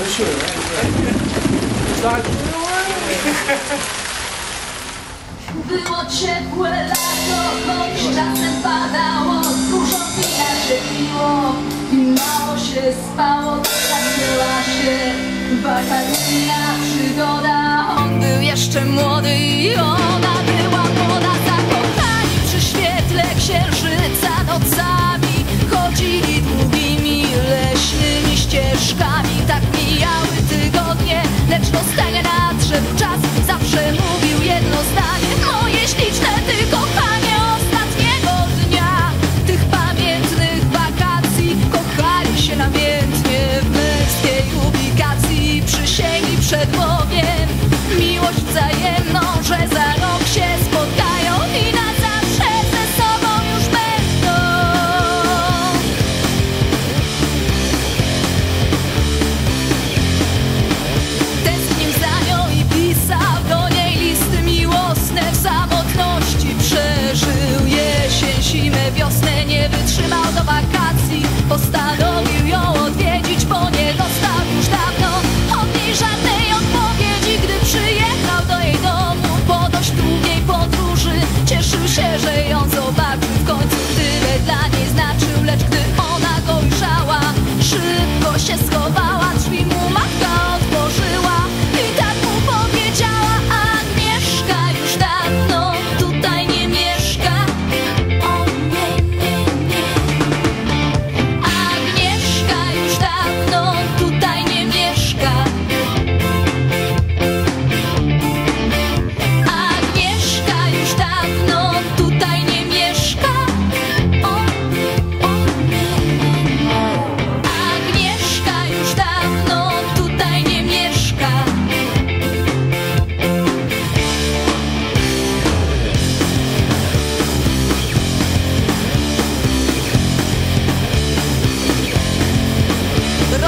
回去了。拉住。Było ciepłe lato, choć czasem padało Dużo wina się piło i mało się spało tak Zaczęła się wakacyjna przygoda On był jeszcze młody i on miłość wzajemną, że za rok się spotkają i na zawsze ze sobą już będą. Tęsknił za nią i pisał do niej listy miłosne, w samotności przeżył jesień, zimę, wiosnę, nie wytrzymał do wakacji, postanowił.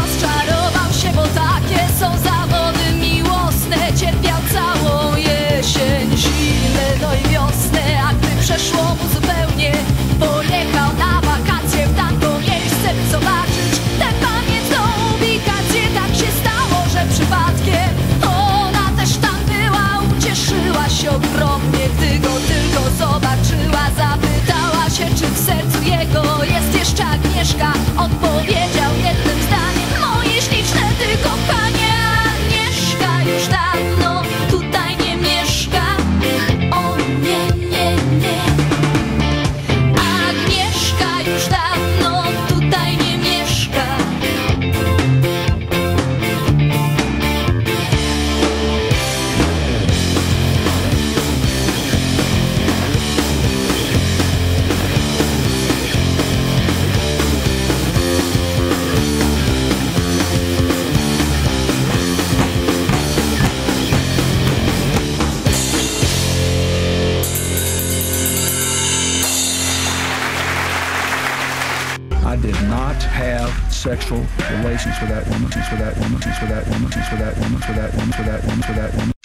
lost child. sexual relations with that woman, with that woman, with that woman, with that woman, with that woman, with that woman, with that woman.